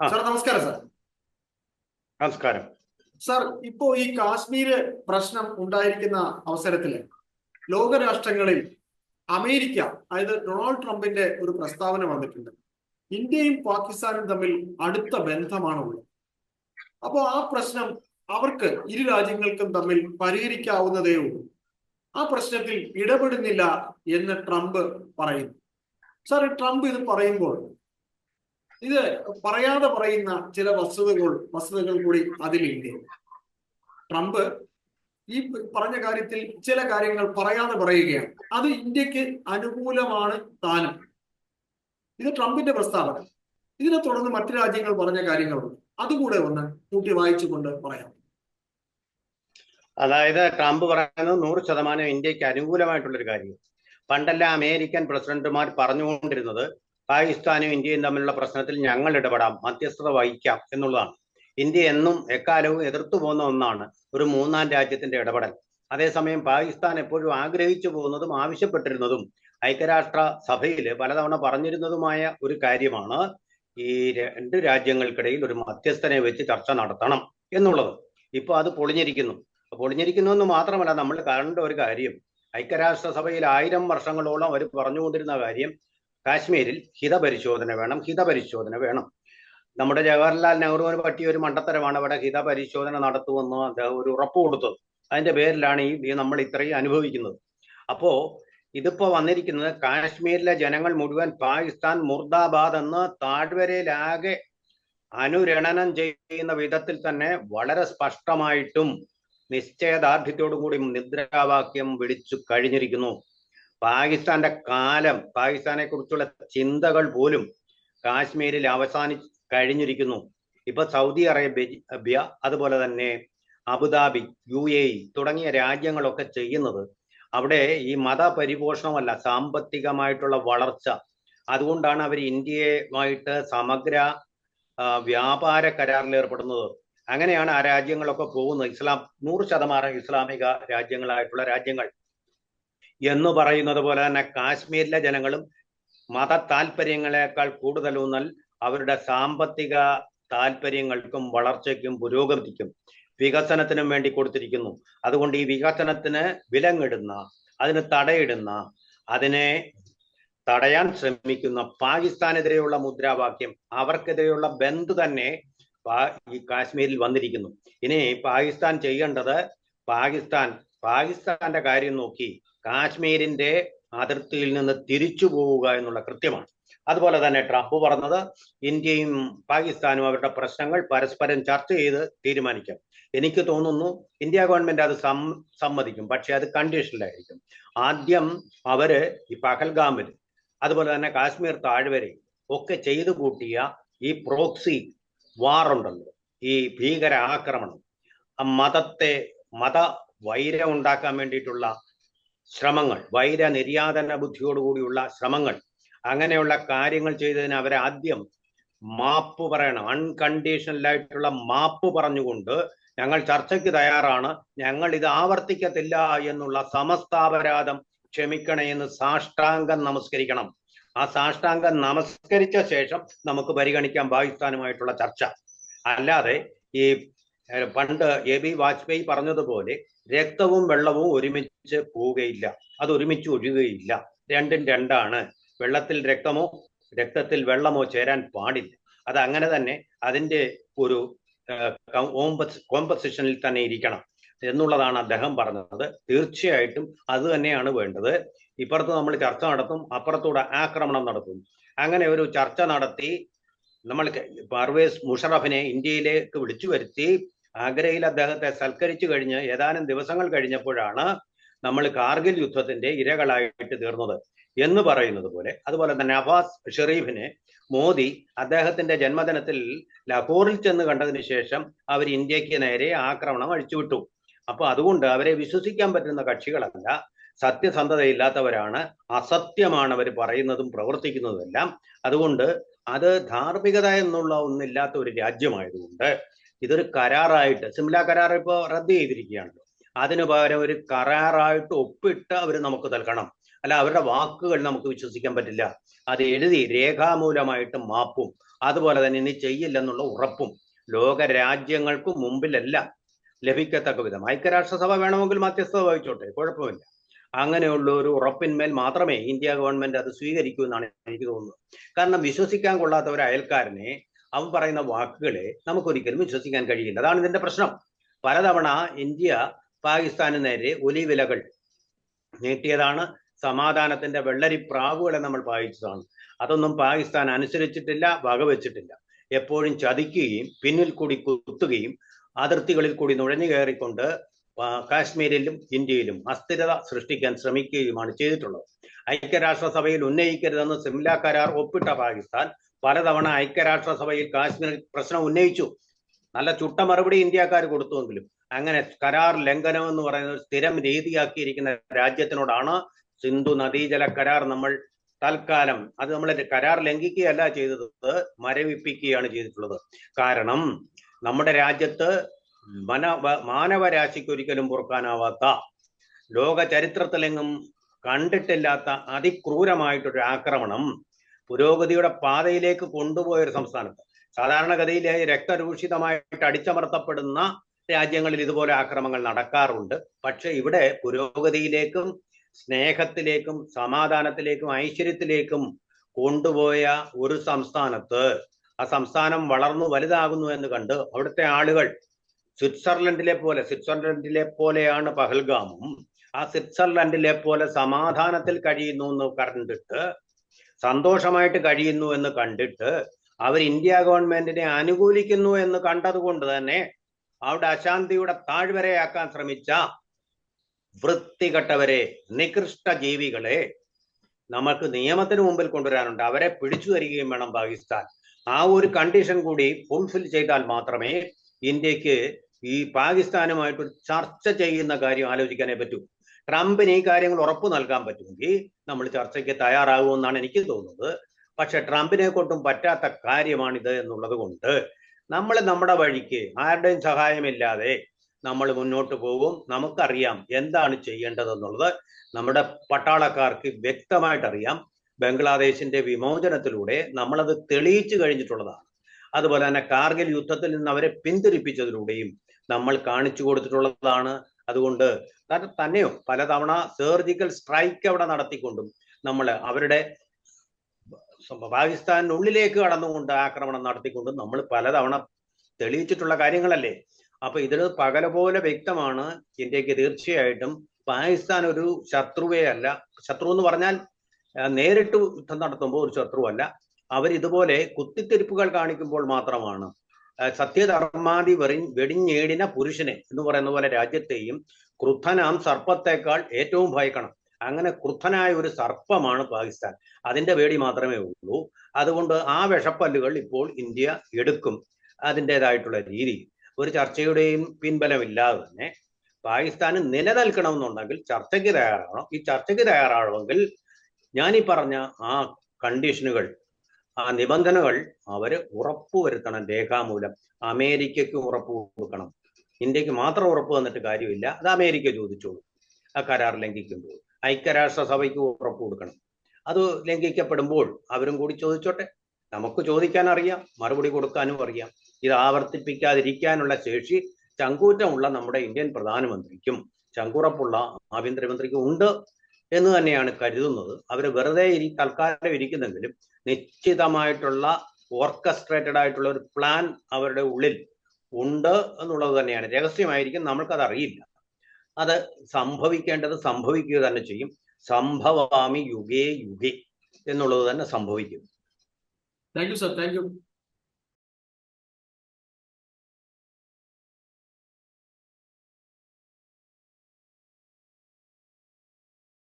Sir നമസ്കാരം sir. നമസ്കാരം. Sir ഇപ്പോ ഈ കാശ്മീര് പ്രശ്നം ഉണ്ടായിരിക്കുന്ന അവസരത്തിൽ ലോകരാഷ്ട്രങ്ങളിൽ അമേരിക്ക അതായത് ഡൊണാൾഡ് ട്രംപിന്റെ ഒരു പ്രസ്താവന വന്നിട്ടുണ്ട്. ഇന്ത്യയും പാകിസ്ഥാനും തമ്മിൽ അടുത്ത ബന്ധമാണുള്ളത്. അപ്പോൾ ആ പ്രശ്നം അവർക്ക് ഇരു രാജ്യങ്ങൾക്കും തമ്മിൽ പരിഹരിക്കാവുന്നതേ ഉള്ളൂ. ആ പ്രശ്നത്തിൽ ഇടപെടുന്നില്ല എന്ന് ട്രംപ് പറയുന്നു. സാർ ട്രംപ് ഇത് പറയുമ്പോൾ ഇത് പറയാതെ പറയുന്ന ചില വസ്തുതകൾ വസ്തുതകൾ കൂടി അതിലില്ലേ ട്രംപ് ഈ പറഞ്ഞ കാര്യത്തിൽ ചില കാര്യങ്ങൾ പറയാതെ പറയുകയാണ്. അത് ഇന്ത്യയ്ക്ക് അനുകൂലമാണ് താനും. ഇത് ട്രംപിന്റെ പ്രസ്താവന. ഇതിനെ തുടർന്ന് മറ്റു രാജ്യങ്ങൾ പറഞ്ഞ കാര്യങ്ങളുണ്ട്. അതുകൂടെ ഒന്ന് കൂട്ടി വായിച്ചുകൊണ്ട് പറയാം. അതായത് ട്രംപ് പറയുന്നത് നൂറ് ശതമാനം ഇന്ത്യയ്ക്ക് അനുകൂലമായിട്ടുള്ള ഒരു കാര്യം പണ്ടെല്ലാം അമേരിക്കൻ പ്രസിഡന്റുമാർ പറഞ്ഞുകൊണ്ടിരുന്നത് പാകിസ്ഥാനും ഇന്ത്യയും തമ്മിലുള്ള പ്രശ്നത്തിൽ ഞങ്ങൾ ഇടപെടാം മധ്യസ്ഥത വഹിക്കാം എന്നുള്ളതാണ്. ഇന്ത്യ എന്നും എക്കാലവും എതിർത്തു പോകുന്ന ഒന്നാണ് ഒരു മൂന്നാം രാജ്യത്തിന്റെ ഇടപെടൽ. അതേസമയം പാകിസ്ഥാൻ എപ്പോഴും ആഗ്രഹിച്ചു പോകുന്നതും ആവശ്യപ്പെട്ടിരുന്നതും ഐക്യരാഷ്ട്ര സഭയിൽ പലതവണ പറഞ്ഞിരുന്നതുമായ ഒരു കാര്യമാണ് ഈ രണ്ട് രാജ്യങ്ങൾക്കിടയിൽ ഒരു മധ്യസ്ഥനെ വെച്ച് ചർച്ച നടത്തണം എന്നുള്ളത്. ഇപ്പൊ അത് പൊളിഞ്ഞിരിക്കുന്നു. പൊളിഞ്ഞിരിക്കുന്നു എന്ന് മാത്രമല്ല നമ്മൾ കണ്ട ഒരു കാര്യം. ഐക്യരാഷ്ട്ര സഭയിൽ ആയിരം വർഷങ്ങളോളം അവർ പറഞ്ഞുകൊണ്ടിരുന്ന കാര്യം കാശ്മീരിൽ ഹിതപരിശോധന വേണം ഹിതപരിശോധന വേണം. നമ്മുടെ ജവഹർലാൽ നെഹ്റുവിന് പറ്റിയ ഒരു മണ്ടത്തരമാണ് അവിടെ ഹിതപരിശോധന നടത്തുമെന്ന് അദ്ദേഹം ഒരു ഉറപ്പ് കൊടുത്തത്. അതിന്റെ പേരിലാണ് ഈ നമ്മൾ ഇത്രയും അനുഭവിക്കുന്നത്. അപ്പോ ഇതിപ്പോ വന്നിരിക്കുന്നത് കാശ്മീരിലെ ജനങ്ങൾ മുഴുവൻ പാകിസ്ഥാൻ മുർദാബാദ് എന്ന് താഴ്വരയിലാകെ അനുരണനം ചെയ്യുന്ന വിധത്തിൽ തന്നെ വളരെ സ്പഷ്ടമായിട്ടും നിശ്ചയദാർഢ്യത്തോടു കൂടി നിദ്രാവാക്യം വിളിച്ചു കഴിഞ്ഞിരിക്കുന്നു. പാകിസ്ഥാന്റെ കാലം പാകിസ്ഥാനെ കുറിച്ചുള്ള ചിന്തകൾ പോലും കാശ്മീരിൽ അവസാനി കഴിഞ്ഞിരിക്കുന്നു. ഇപ്പൊ സൗദി അറേബ്യ അതുപോലെ തന്നെ അബുദാബി യു എ ഇ തുടങ്ങിയ രാജ്യങ്ങളൊക്കെ ചെയ്യുന്നത് അവിടെ ഈ മതപരിപോഷണമല്ല സാമ്പത്തികമായിട്ടുള്ള വളർച്ച. അതുകൊണ്ടാണ് അവർ ഇന്ത്യയുമായിട്ട് സമഗ്ര വ്യാപാര കരാറിൽ ഏർപ്പെടുന്നത്. അങ്ങനെയാണ് ആ രാജ്യങ്ങളൊക്കെ പോകുന്നത്. ഇസ്ലാം നൂറ് ശതമാനം ഇസ്ലാമിക രാജ്യങ്ങളായിട്ടുള്ള രാജ്യങ്ങൾ. എന്ന് പറയുന്നത് പോലെ തന്നെ കാശ്മീരിലെ ജനങ്ങളും മത താല്പര്യങ്ങളെക്കാൾ കൂടുതലൂന്നൽ അവരുടെ സാമ്പത്തിക താല്പര്യങ്ങൾക്കും വളർച്ചയ്ക്കും പുരോഗതിക്കും വികസനത്തിനും വേണ്ടി കൊടുത്തിരിക്കുന്നു. അതുകൊണ്ട് ഈ വികസനത്തിന് വിലങ്ങിടുന്ന അതിന് തടയിടുന്ന അതിനെ തടയാൻ ശ്രമിക്കുന്ന പാകിസ്ഥാനെതിരെയുള്ള മുദ്രാവാക്യം അവർക്കെതിരെയുള്ള ബന്ധു തന്നെ ഈ കാശ്മീരിൽ വന്നിരിക്കുന്നു. ഇനി പാകിസ്ഥാൻ ചെയ്യേണ്ടത് പാകിസ്ഥാൻ പാകിസ്ഥാന്റെ കാര്യം നോക്കി കാശ്മീരിന്റെ അതിർത്തിയിൽ നിന്ന് തിരിച്ചു പോവുക എന്നുള്ള കൃത്യമാണ്. അതുപോലെ തന്നെ ട്രംപ് പറഞ്ഞത് ഇന്ത്യയും പാകിസ്ഥാനും അവരുടെ പ്രശ്നങ്ങൾ പരസ്പരം ചർച്ച ചെയ്ത് തീരുമാനിക്കാം. എനിക്ക് തോന്നുന്നു ഇന്ത്യ ഗവൺമെന്റ് അത് സമ്മതിക്കും. പക്ഷെ അത് കണ്ടീഷനിലായിരിക്കും ആദ്യം അവർ ഈ പഹൽഗാമിൽ അതുപോലെ തന്നെ കാശ്മീർ താഴ്വരയിൽ ഒക്കെ ചെയ്തു കൂട്ടിയ ഈ പ്രോക്സി വാറുണ്ടല്ലോ. ഈ ഭീകര ആക്രമണം മതത്തെ മത വൈരം ഉണ്ടാക്കാൻ വേണ്ടിയിട്ടുള്ള ശ്രമങ്ങൾ വൈര നിര്യാതന ബുദ്ധിയോടുകൂടിയുള്ള ശ്രമങ്ങൾ അങ്ങനെയുള്ള കാര്യങ്ങൾ ചെയ്തതിന് അവരാദ്യം മാപ്പ് പറയണം. അൺകണ്ടീഷണൽ ആയിട്ടുള്ള മാപ്പ് പറഞ്ഞുകൊണ്ട് ഞങ്ങൾ ചർച്ചയ്ക്ക് തയ്യാറാണ്. ഞങ്ങൾ ഇത് ആവർത്തിക്കത്തില്ല എന്നുള്ള സമസ്താപരാധം ക്ഷമിക്കണേ എന്ന് സാഷ്ടാംഗം നമസ്കരിക്കണം. ആ സാഷ്ടാംഗം നമസ്കരിച്ച ശേഷം നമുക്ക് പരിഗണിക്കാം പാകിസ്ഥാനുമായിട്ടുള്ള ചർച്ച. അല്ലാതെ ഈ പണ്ട് എ ബി വാജ്പേയി പറഞ്ഞതുപോലെ രക്തവും വെള്ളവും ഒരുമിച്ച് പോവുകയില്ല. അത് ഒരുമിച്ച് ഒഴുകുകയില്ല. രണ്ടും രണ്ടാണ്. വെള്ളത്തിൽ രക്തമോ രക്തത്തിൽ വെള്ളമോ ചേരാൻ പാടില്ല. അത് അങ്ങനെ തന്നെ അതിന്റെ ഒരു കോമ്പസിഷനിൽ തന്നെ ഇരിക്കണം എന്നുള്ളതാണ് അദ്ദേഹം പറഞ്ഞത്. തീർച്ചയായിട്ടും അത് തന്നെയാണ് വേണ്ടത്. ഇപ്പുറത്ത് നമ്മൾ ചർച്ച നടത്തും അപ്പുറത്തൂടെ ആക്രമണം നടത്തും. അങ്ങനെ ഒരു ചർച്ച നടത്തി നമ്മൾ പർവേസ് മുഷറഫിനെ ഇന്ത്യയിലേക്ക് വിളിച്ചു വരുത്തി ആഗ്രയിൽ അദ്ദേഹത്തെ സൽക്കരിച്ചു കഴിഞ്ഞ് ഏതാനും ദിവസങ്ങൾ കഴിഞ്ഞപ്പോഴാണ് നമ്മൾ കാർഗിൽ യുദ്ധത്തിന്റെ ഇരകളായിട്ട് തീർന്നത് എന്ന് പറയുന്നത് പോലെ. അതുപോലെ തന്നെ നവാസ് ഷെറീഫിനെ മോദി അദ്ദേഹത്തിന്റെ ജന്മദിനത്തിൽ ലഹോറിൽ ചെന്ന് കണ്ടതിന് ശേഷം അവർ ഇന്ത്യയ്ക്ക് നേരെ ആക്രമണം അഴിച്ചുവിട്ടു. അപ്പൊ അതുകൊണ്ട് അവരെ വിശ്വസിക്കാൻ പറ്റുന്ന കക്ഷികളല്ല സത്യസന്ധതയില്ലാത്തവരാണ് അസത്യമാണ് അവർ പറയുന്നതും പ്രവർത്തിക്കുന്നതും എല്ലാം അതുകൊണ്ട് അത് ധാർമ്മികത എന്നുള്ള ഒന്നില്ലാത്ത ഒരു രാജ്യമായതുകൊണ്ട് ഇതൊരു കരാറായിട്ട് സിംല കരാർ ഇപ്പോൾ റദ്ദ് ചെയ്തിരിക്കുകയാണല്ലോ. അതിനു പകരം ഒരു കരാറായിട്ട് ഒപ്പിട്ട് അവർ നമുക്ക് നൽകണം. അല്ല അവരുടെ വാക്കുകൾ നമുക്ക് വിശ്വസിക്കാൻ പറ്റില്ല. അത് എഴുതി രേഖാമൂലമായിട്ട് മാപ്പും. അതുപോലെ തന്നെ ഇനി ചെയ്യില്ലെന്നുള്ള ഉറപ്പും ലോക രാജ്യങ്ങൾക്ക് മുമ്പിലല്ല ലഭിക്കത്തക്ക വിധം. ഐക്യരാഷ്ട്രസഭ വേണമെങ്കിൽ മധ്യസ്ഥത വഹിച്ചോട്ടെ കുഴപ്പമില്ല. അങ്ങനെയുള്ള ഒരു ഉറപ്പിന്മേൽ മാത്രമേ ഇന്ത്യ ഗവൺമെന്റ് അത് സ്വീകരിക്കൂ എന്നാണ് എനിക്ക് തോന്നുന്നത്. കാരണം വിശ്വസിക്കാൻ കൊള്ളാത്ത ഒരു അയൽക്കാരനെ. അവൻ പറയുന്ന വാക്കുകളെ നമുക്കൊരിക്കലും വിശ്വസിക്കാൻ കഴിയില്ല. അതാണ് ഇതിന്റെ പ്രശ്നം. പലതവണ ഇന്ത്യ പാകിസ്ഥാന് നേരെ ഒലിവിലകൾ നീട്ടിയതാണ്. സമാധാനത്തിന്റെ വെള്ളരി പ്രാവുകളെ നമ്മൾ വായിച്ചതാണ് അതൊന്നും പാകിസ്ഥാൻ അനുസരിച്ചിട്ടില്ല വകവെച്ചിട്ടില്ല. എപ്പോഴും ചതിക്കുകയും പിന്നിൽ കൂടി കുത്തുകയും അതിർത്തികളിൽ കൂടി നുഴഞ്ഞു കയറിക്കൊണ്ട് കാശ്മീരിലും ഇന്ത്യയിലും അസ്ഥിരത സൃഷ്ടിക്കാൻ ശ്രമിക്കുകയുമാണ് ചെയ്തിട്ടുള്ളത്. ഐക്യരാഷ്ട്രസഭയിൽ ഉന്നയിക്കരുതെന്ന് സിംല കരാർ ഒപ്പിട്ട പാകിസ്ഥാൻ പലതവണ ഐക്യരാഷ്ട്രസഭയിൽ കാശ്മീർ പ്രശ്നം ഉന്നയിച്ചു. നല്ല ചുട്ട മറുപടി ഇന്ത്യക്കാർ കൊടുത്തുവെങ്കിലും അങ്ങനെ കരാർ ലംഘനം എന്ന് പറയുന്ന സ്ഥിരം രീതിയാക്കിയിരിക്കുന്ന രാജ്യത്തിനോടാണ് സിന്ധു നദീജല കരാർ നമ്മൾ തൽക്കാലം അത് നമ്മൾ കരാർ ലംഘിക്കുകയല്ല ചെയ്തത് മരവിപ്പിക്കുകയാണ് ചെയ്തിട്ടുള്ളത്. കാരണം നമ്മുടെ രാജ്യത്ത് മന മാനവരാശിക്ക് ഒരിക്കലും പൊറുക്കാനാവാത്ത ലോക ചരിത്രത്തിലെങ്ങും കണ്ടിട്ടില്ലാത്ത അതിക്രൂരമായിട്ടൊരു ആക്രമണം പുരോഗതിയുടെ പാതയിലേക്ക് കൊണ്ടുപോയ ഒരു സംസ്ഥാനത്ത് സാധാരണഗതിയിൽ രക്തരൂഷിതമായിട്ട് അടിച്ചമർത്തപ്പെടുന്ന രാജ്യങ്ങളിൽ ഇതുപോലെ ആക്രമങ്ങൾ നടക്കാറുണ്ട്. പക്ഷെ ഇവിടെ പുരോഗതിയിലേക്കും സ്നേഹത്തിലേക്കും സമാധാനത്തിലേക്കും ഐശ്വര്യത്തിലേക്കും കൊണ്ടുപോയ ഒരു സംസ്ഥാനത്ത് ആ സംസ്ഥാനം വളർന്നു വലുതാകുന്നു എന്ന് കണ്ട് അവിടുത്തെ ആളുകൾ സ്വിറ്റ്സർലൻഡിലെ പോലെ സ്വിറ്റ്സർലൻഡിലെ പോലെയാണ് പഹൽഗാമും ആ സ്വിറ്റ്സർലൻഡിലെ പോലെ സമാധാനത്തിൽ കഴിയുന്നു എന്ന് കണ്ടിട്ട് സന്തോഷമായിട്ട് കഴിയുന്നു എന്ന് കണ്ടിട്ട് അവർ ഇന്ത്യ ഗവൺമെന്റിനെ അനുകൂലിക്കുന്നു എന്ന് കണ്ടതുകൊണ്ട് തന്നെ അവിടെ അശാന്തിയുടെ താഴ്വരയാക്കാൻ ശ്രമിച്ച വൃത്തികെട്ടവരെ നികൃഷ്ട ജീവികളെ നമുക്ക് നിയമത്തിന് മുമ്പിൽ കൊണ്ടുവരാനുണ്ട്. അവരെ പിടിച്ചു തരികയും വേണം പാകിസ്ഥാൻ. ആ ഒരു കണ്ടീഷൻ കൂടി ഫുൾഫിൽ ചെയ്താൽ മാത്രമേ ഇന്ത്യയ്ക്ക് ഈ പാകിസ്ഥാനുമായിട്ട് ചർച്ച ചെയ്യുന്ന കാര്യം ആലോചിക്കാനേ പറ്റൂ. ട്രംപിന് ഈ കാര്യങ്ങൾ ഉറപ്പ് നൽകാൻ പറ്റുമെങ്കിൽ നമ്മൾ ചർച്ചയ്ക്ക് തയ്യാറാകുമെന്നാണ് എനിക്ക് തോന്നുന്നത്. പക്ഷെ ട്രംപിനെ കൊണ്ടും പറ്റാത്ത കാര്യമാണിത് എന്നുള്ളത് കൊണ്ട് നമ്മൾ നമ്മുടെ വഴിക്ക് ആരുടെയും സഹായമില്ലാതെ നമ്മൾ മുന്നോട്ട് പോകും. നമുക്കറിയാം എന്താണ് ചെയ്യേണ്ടതെന്നുള്ളത് നമ്മുടെ പട്ടാളക്കാർക്ക് വ്യക്തമായിട്ടറിയാം ബംഗ്ലാദേശിന്റെ വിമോചനത്തിലൂടെ നമ്മളത് തെളിയിച്ചു കഴിഞ്ഞിട്ടുള്ളതാണ്. അതുപോലെ തന്നെ കാർഗിൽ യുദ്ധത്തിൽ നിന്ന് അവരെ പിന്തിരിപ്പിച്ചതിലൂടെയും നമ്മൾ കാണിച്ചു കൊടുത്തിട്ടുള്ളതാണ്. അതുകൊണ്ട് തന്നെയോ? പലതവണ സർജിക്കൽ സ്ട്രൈക്ക് അവിടെ നടത്തിക്കൊണ്ടും നമ്മൾ അവരുടെ പാകിസ്ഥാനുള്ളിലേക്ക് കടന്നുകൊണ്ട് ആക്രമണം നടത്തിക്കൊണ്ടും നമ്മൾ പലതവണ തെളിയിച്ചിട്ടുള്ള കാര്യങ്ങളല്ലേ? അപ്പൊ ഇതിൽ പകല പോലെ വ്യക്തമാണ് ഇന്ത്യയ്ക്ക് തീർച്ചയായിട്ടും പാകിസ്ഥാൻ ഒരു ശത്രുവേ അല്ല. ശത്രു എന്ന് പറഞ്ഞാൽ നേരിട്ട് യുദ്ധം നടത്തുമ്പോൾ ഒരു ശത്രുവല്ല അവർ ഇതുപോലെ കുത്തിത്തിരിപ്പുകൾ കാണിക്കുമ്പോൾ മാത്രമാണ് സത്യധർമാതി വെറി വെടിഞ്ഞേടിന പുരുഷനെ എന്ന് പറയുന്ന പോലെ രാജ്യത്തെയും ക്രുദ്ധനാം സർപ്പത്തേക്കാൾ ഏറ്റവും ഭയക്കണം. അങ്ങനെ ക്രുദ്ധനായ ഒരു സർപ്പമാണ് പാകിസ്ഥാൻ. അതിന്റെ പേടി മാത്രമേ ഉള്ളൂ. അതുകൊണ്ട് ആ വിഷപ്പല്ലുകൾ ഇപ്പോൾ ഇന്ത്യ എടുക്കും. അതിന്റെതായിട്ടുള്ള രീതി. ഒരു ചർച്ചയുടെയും പിൻബലമില്ലാതെ തന്നെ പാകിസ്ഥാന് നിലനിൽക്കണമെന്നുണ്ടെങ്കിൽ ചർച്ചയ്ക്ക് തയ്യാറാകണം ഈ ചർച്ചയ്ക്ക് തയ്യാറാകണമെങ്കിൽ ഞാൻ ഈ പറഞ്ഞ ആ കണ്ടീഷനുകൾ ആ നിബന്ധനകൾ അവർ ഉറപ്പുവരുത്തണം. രേഖാമൂലം. അമേരിക്കയ്ക്ക് ഉറപ്പ് കൊടുക്കണം. ഇന്ത്യയ്ക്ക് മാത്രം ഉറപ്പ് തന്നിട്ട് കാര്യമില്ല. അത് അമേരിക്ക ചോദിച്ചോളൂ. ആ കരാർ ലംഘിക്കുമ്പോൾ. ഐക്യരാഷ്ട്രസഭയ്ക്ക് ഉറപ്പ് കൊടുക്കണം. അത് ലംഘിക്കപ്പെടുമ്പോൾ അവരും കൂടി ചോദിച്ചോട്ടെ. നമുക്ക് ചോദിക്കാൻ അറിയാം. മറുപടി കൊടുക്കാനും അറിയാം. ഇത് ആവർത്തിപ്പിക്കാതിരിക്കാനുള്ള ശേഷി ചങ്കൂറ്റമുള്ള നമ്മുടെ ഇന്ത്യൻ പ്രധാനമന്ത്രിക്കും ചങ്കുറപ്പുള്ള ആഭ്യന്തരമന്ത്രിക്കും ഉണ്ട് എന്ന് തന്നെയാണ് കരുതുന്നത്. അവർ വെറുതെ ഇരി തൽക്കാലം ഇരിക്കുന്നെങ്കിലും നിശ്ചിതമായിട്ടുള്ള ഓർക്കസ്ട്രേറ്റഡ് ആയിട്ടുള്ള ഒരു പ്ലാൻ അവരുടെ ഉള്ളിൽ ഉണ്ട് എന്നുള്ളത് തന്നെയാണ്. രഹസ്യമായിരിക്കും നമ്മൾക്കത് അറിയില്ല അത് സംഭവിക്കേണ്ടത് സംഭവിക്കുക തന്നെ ചെയ്യും. സംഭവാമി യുഗേ യുഗേ എന്നുള്ളത് തന്നെ സംഭവിക്കും. Thank you sir thank you